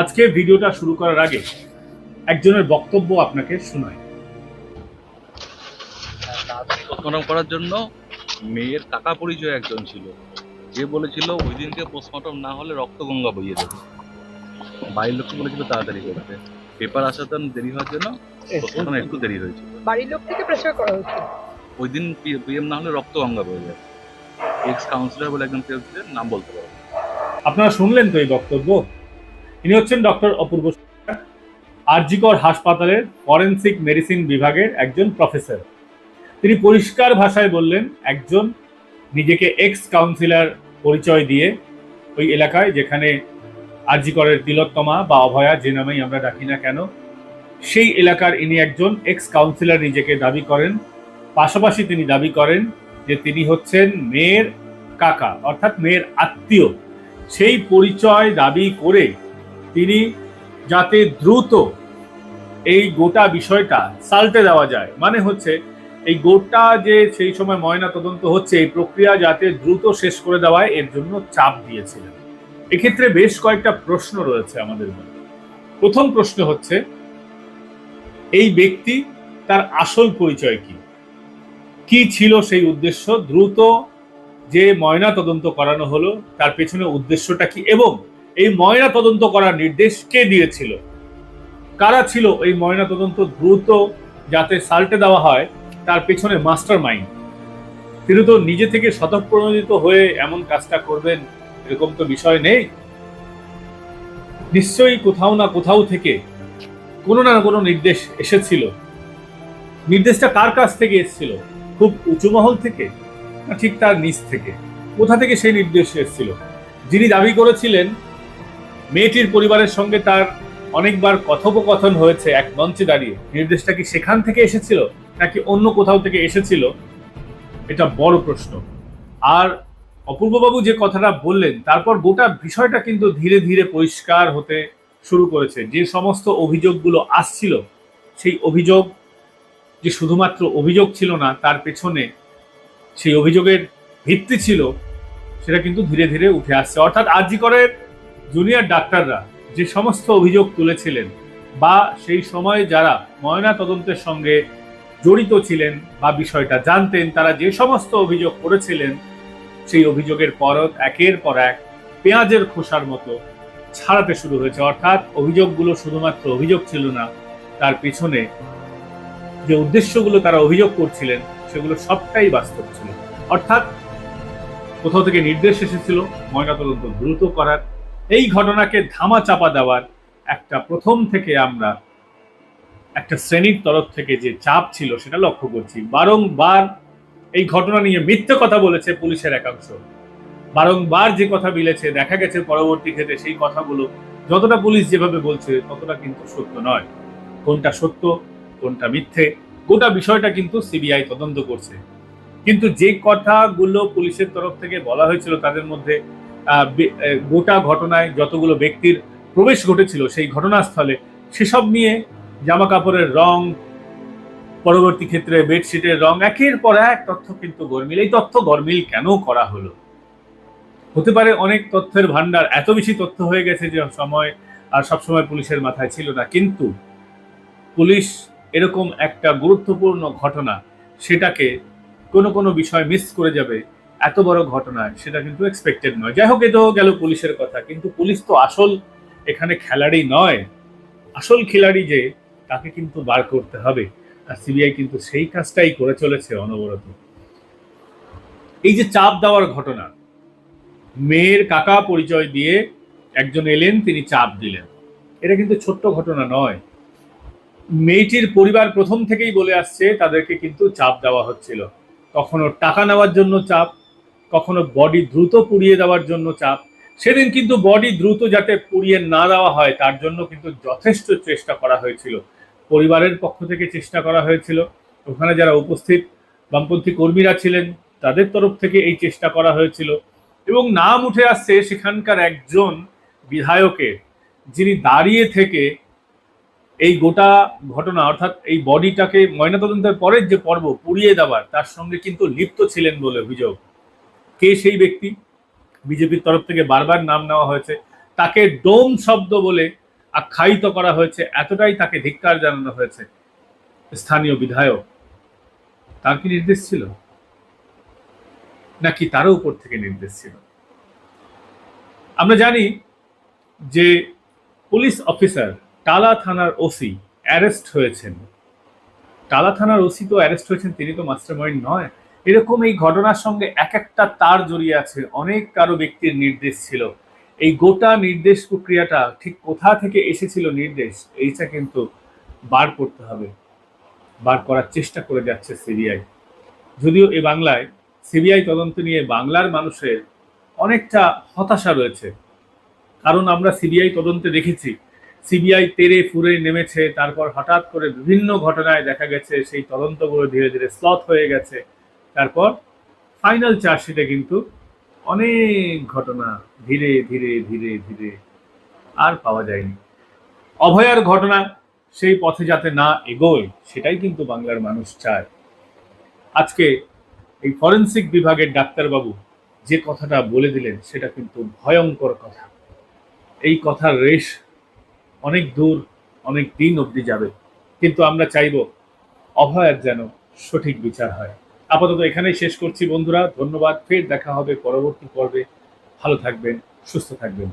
আজকে ভিডিওটা শুরু করার আগে একজনের বক্তব্য আপনাকে শোনাই। পোস্টমর্টম করার জন্য মেয়ের কাকা পরিচয় একজন ছিল। যে বলেছিল ওই দিনকে পোস্টমর্টম না হলে রক্ত গঙ্গা বইয়ে দেবে। বাড়ির লোককে বলেছিল তাড়াতাড়ি করতে পেপার আসাতে দেরি হওয়ার জন্য পোস্টমর্টম একটু দেরি হয়েছিল। বাড়ির লোক থেকে প্রেসার করা হচ্ছে। ওই দিন পিএম না হলে রক্ত গঙ্গা বয়ে যাবে এক্স কাউন্সিলর বলে একজন কেউ নাম বলতে পারব আপনারা শুনলেন তো এই বক্তব্য? ইনি হচ্ছেন ডক্টর অপূর্ব আরজিকর হাসপাতালের ফরেনসিক মেডিসিন বিভাগের একজন প্রফেসর। তিনি পরিষ্কার ভাষায় বললেন, একজন নিজেকে এক্স কাউন্সিলর পরিচয় দিয়ে ওই এলাকায় যেখানে আরজিকরের তিলোত্তমা বা অভয়া যে নামেই আমরা ডাকি না কেন, সেই এলাকার ইনি একজন এক্স কাউন্সিলর নিজেকে দাবি করেন। পাশাপাশি তিনি দাবি করেন যে তিনি হচ্ছেন মেয়ের কাকা, অর্থাৎ মেয়ের আত্মীয়। সেই পরিচয় দাবি করে তিনি যাতে দ্রুত এই গোটা বিষয়টা সাল্টে দেওয়া যায়। মানে হচ্ছে, এই গোটা যে সেই সময় ময়না তদন্ত হচ্ছে, এই প্রক্রিয়া যাতে দ্রুত শেষ করে দেওয়ায় এর জন্য চাপ দিয়েছিলেন। এক্ষেত্রে বেশ কয়েকটা প্রশ্ন রয়েছে আমাদের মনে প্রথম প্রশ্ন হচ্ছে, এই ব্যক্তি তার আসল পরিচয় কি? কি ছিল সেই উদ্দেশ্য? দ্রুত যে ময়না তদন্ত করানো হলো, তার পেছনে উদ্দেশ্যটা কি? এবং এই ময়না তদন্ত করার নির্দেশ কে দিয়েছিল? কারা ছিল এই ময়না তদন্ত দ্রুত যাতে সাল্টে দেওয়া হয়, তার পেছনে মাস্টার মাইন্ড? তিনি তো নিজে থেকে স্বতঃপ্রণোদিত হয়ে এমন কাজটা করবেন এরকম তো বিষয় নেই। নিশ্চয়ই কোথাও না কোথাও থেকে কোনো না কোনো নির্দেশ এসেছিল। নির্দেশটা কার কাছ থেকে এসেছিল? খুব উঁচু মহল থেকে? না ঠিক তার নিচ থেকে? কোথা থেকে সেই নির্দেশ এসেছিল? যিনি দাবি করেছিলেন মেয়েটির পরিবারের সঙ্গে তার অনেকবার কথোপকথন হয়েছে এক মঞ্চে দাঁড়িয়ে। নির্দেশটা কি সেখান থেকে এসেছিল, নাকি অন্য কোথাও থেকে এসেছিল? এটা বড় প্রশ্ন। আর অপূর্ববাবু যে কথাটা বললেন, তারপর গোটা বিষয়টা কিন্তু ধীরে ধীরে পরিষ্কার হতে শুরু করেছে। যে সমস্ত অভিযোগগুলো আসছিল, সেই অভিযোগ যে শুধুমাত্র অভিযোগ ছিল না, তার পেছনে সেই অভিযোগের ভিত্তি ছিল, সেটা কিন্তু ধীরে ধীরে উঠে আসছে। অর্থাৎ আরজিকরের জুনিয়র ডাক্তাররা যে সমস্ত অভিযোগ তুলেছিলেন বা সেই সময় যারা ময়না তদন্তের সঙ্গে জড়িত ছিলেন বা বিষয়টা জানতেন, তারা যে সমস্ত অভিযোগ করেছিলেন, সেই অভিযোগের পরত একের পর এক পেঁয়াজের খোসার মতো ছাড়াতে শুরু হয়েছে। অর্থাৎ অভিযোগগুলো শুধুমাত্র অভিযোগ ছিল না, তার পিছনে যে উদ্দেশ্যগুলো তারা অভিযোগ করছিলেন, সেগুলো সবটাই বাস্তব ছিল। অর্থাৎ কোথাও থেকে নির্দেশ এসেছিল ময়নাতদন্ত দ্রুত করার এই ঘটনাকে ধামা চাপা দেওয়ার একটা প্রথম থেকে আমরা একটা শ্রেণির তরফ থেকে যে চাপ ছিল সেটা লক্ষ্য করছি। বারংবার এই ঘটনা নিয়ে মিথ্যে কথা বলেছে পুলিশের একাংশ। বারংবার যে কথা মিলেছে, দেখা গেছে পরবর্তী ক্ষেত্রে সেই কথাগুলো যতটা পুলিশ যেভাবে বলছে ততটা কিন্তু সত্য নয়। কোনটা সত্য, কোনটা মিথ্যে, গোটা বিষয়টা কিন্তু সিবিআই তদন্ত করছে। কিন্তু যে কথাগুলো পুলিশের তরফ থেকে বলা হয়েছিল তাদের মধ্যে গোটা ঘটনায় যতগুলো ব্যক্তির প্রবেশ ঘটেছিল সেই ঘটনাস্থলে সেসব নিয়ে জামা কাপড়ের রং, পরবর্তী ক্ষেত্রে বেডশিটের রং, একের পর এক তথ্য কিন্তু গরমিল। এই তথ্য গরমিল কেন করা হলো? হতে পারে অনেক তথ্যের ভান্ডার এত বেশি তথ্য হয়ে গেছে যে সময় আর সবসময় পুলিশের মাথায় ছিল না। কিন্তু পুলিশ এরকম একটা গুরুত্বপূর্ণ ঘটনা, সেটাকে কোনো কোনো বিষয় মিস করে যাবে। এত বড় ঘটনায় সেটা কিন্তু এক্সপেক্টেড নয়। যাই হোক, এ তো গেল পুলিশের কথা, কিন্তু পুলিশ তো আসল এখানে খেলাড়ি নয়। আসল খেলাড়ি যে, তাকে কিন্তু বার করতে হবে। আর সিবিআই কিন্তু সেই কাজটাই করে চলেছে অনবরত। এই যে চাপ দেওয়ার ঘটনা, মেয়ের কাকা পরিচয় দিয়ে একজন এলেন, তিনি চাপ দিলেন। এটা কিন্তু ছোট্ট ঘটনা নয়। মেয়েটির পরিবার প্রথম থেকেই বলে আসছে, তাদেরকে কিন্তু চাপ দেওয়া হচ্ছিল। কখনো টাকা নেওয়ার জন্য চাপ কখনো বডি দ্রুত পুড়িয়ে দেওয়ার জন্য চাপ, সেদিন কিন্তু বডি দ্রুত যাতে পুড়িয়ে না দেওয়া হয়, তার জন্য কিন্তু যথেষ্ট চেষ্টা করা হয়েছিল। পরিবারের পক্ষ থেকে চেষ্টা করা হয়েছিল। ওখানে যারা উপস্থিত বামপন্থী কর্মীরা ছিলেন, তাদের তরফ থেকে এই চেষ্টা করা হয়েছিল। এবং নাম উঠে আসছে সেখানকার একজন বিধায়কের, যিনি দাঁড়িয়ে থেকে এই গোটা ঘটনা, অর্থাৎ এই বডিটাকে ময়নাতদন্তের পরের যে পর্ব পুড়িয়ে দেওয়ার, তার সঙ্গে কিন্তু লিপ্ত ছিলেন বলে অভিযোগ। কে সেই ব্যক্তি? বিজেপির তরফ থেকে বারবার নাম নেওয়া হয়েছে। তাকে ডোম শব্দ বলে আখ্যায়িত করা হয়েছে। এতটাই তাকে ধিক্কার জানানো হয়েছে স্থানীয় বিধায়ক। তার কি নির্দেশ ছিল? নাকি তারও উপর থেকে নির্দেশ ছিল? আমরা জানি যে পুলিশ অফিসার টালা থানার ওসি অ্যারেস্ট হয়েছেন। টালা থানার ওসি তো অ্যারেস্ট হয়েছেন, তিনি তো মাস্টারমাইন্ড নয়। এরকম এই ঘটনার সঙ্গে এক একটা তার জড়িয়ে আছে। অনেক কারও ব্যক্তির নির্দেশ ছিল। এই গোটা নির্দেশ প্রক্রিয়াটা ঠিক কোথা থেকে এসেছিল নির্দেশ, এইটা কিন্তু বার করতে হবে। বার করার চেষ্টা করে যাচ্ছে সিবিআই। যদিও এ বাংলায় সিবিআই তদন্ত নিয়ে বাংলার মানুষের অনেকটা হতাশা রয়েছে। কারণ আমরা সিবিআই তদন্তে দেখেছি, সিবিআই তেরে ফুরে নেমেছে, তারপর হঠাৎ করে বিভিন্ন ঘটনায় দেখা গেছে, সেই তদন্তগুলো ধীরে ধীরে স্লথ হয়ে গেছে। তারপর ফাইনাল চার্জশিটে কিন্তু অনেক ঘটনা ধীরে ধীরে ধীরে ধীরে আর পাওয়া যায়নি। অভয়ার ঘটনা সেই পথে যাতে না এগোয়, সেটাই কিন্তু বাংলার মানুষ চায়। আজকে এই ফরেন্সিক বিভাগের ডাক্তারবাবু যে কথাটা বলে দিলেন, সেটা কিন্তু ভয়ঙ্কর কথা। এই কথার রেশ অনেক দূর, অনেক দিন অবধি যাবে। কিন্তু আমরা চাইব অভয়ের যেন সঠিক বিচার হয়। আপাতত এখানেই শেষ করছি বন্ধুরা, ধন্যবাদ, ফের দেখা হবে পরবর্তী পর্বে। ভালো থাকবেন, সুস্থ থাকবেন।